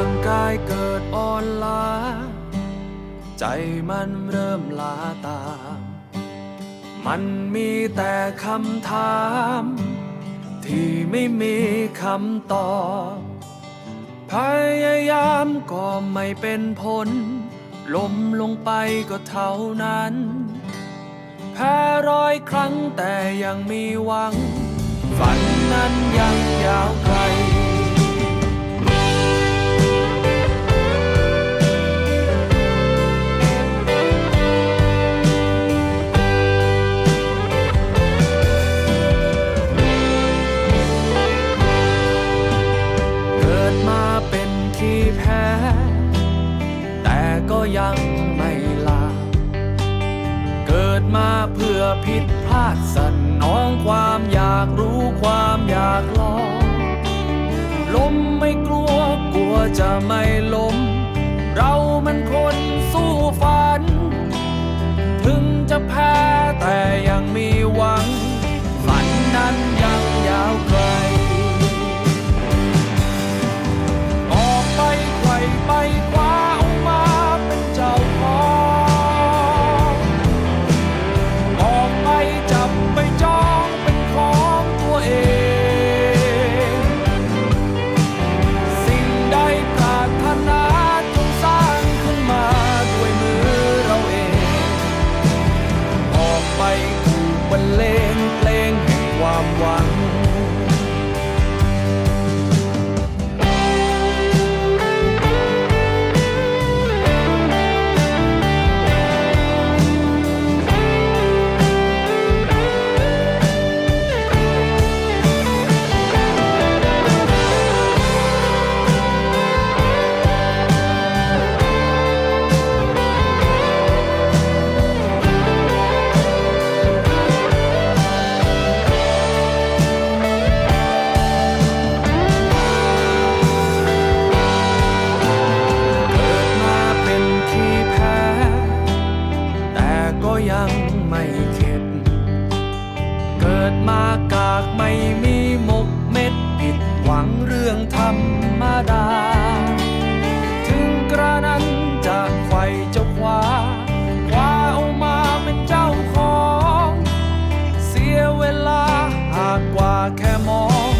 างกายเกิดอ่อนล้า ใจมันเริ่มลาตาม มันมีแต่คำถาม ที่ไม่มีคำตอบ พยายามก็ไม่เป็นผล ล้มลงไปก็เท่านั้น แพ้ร้อยครั้งแต่ยังมีหวัง ฝันนั้นยังยาวไกล มาเพื่อผิดพลาดสันน้องความอยากรู้ความอยากลองล้มไม่กลัวกลัวจะไม่ล้ม เรามันคนสู้ฝัน ถึงจะแพ้แต่ยังมี ความหวัง เรื่องธรรมดา ถึงกระนั้นจะไขว่จะคว้าคว้าเอามาเป็นเจ้าของ เสียเวลาหากกว่าแค่มอง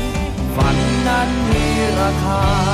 ฝันนั้นมีราคา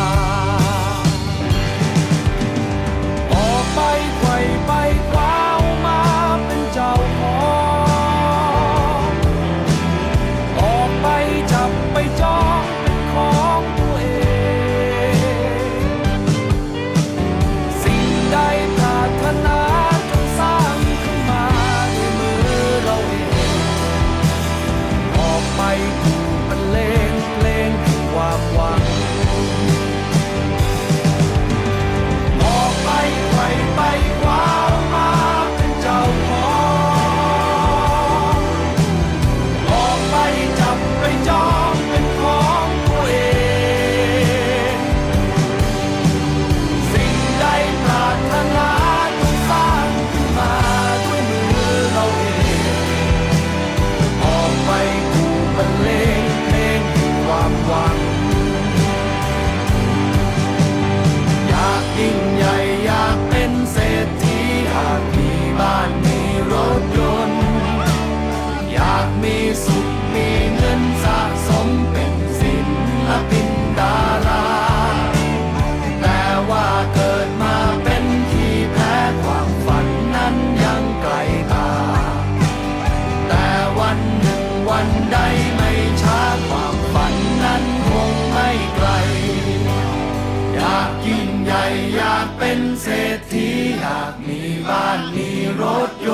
เป็นเศรษฐีอยากมีบ้านมีรถย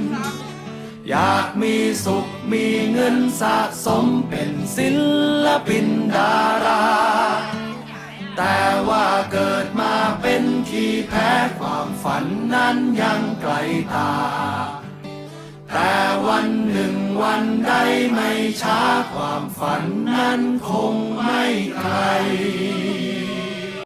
นต์ อยากมีสุขมีเงินสะสมเป็นศิลปินดารา แต่ว่าเกิดมาเป็นขี้แพ้ความฝันนั้นยังไกลตา แต่วันหนึ่งวันใดไม่ช้าความฝันนั้นคงไม่ไกล